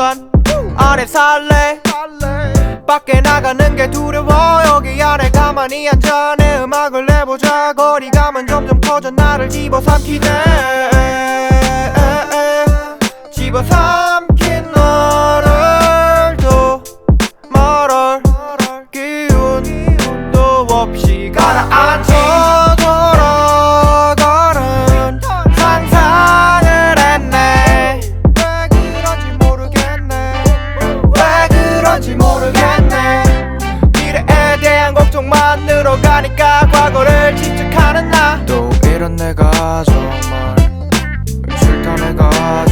건 안에 살래. 밖에 나가는 게 두려워. 여기 안에 가만히 앉아. 내 음악을 내보자. 거리감은 점점 커져. 나를 집어삼키네. 집어삼킨 너를 또 말할 기운도 없이 가라앉아 만들어 가니까 과거를 집착하는 나 또 이런 내가 정말 싫다 내가.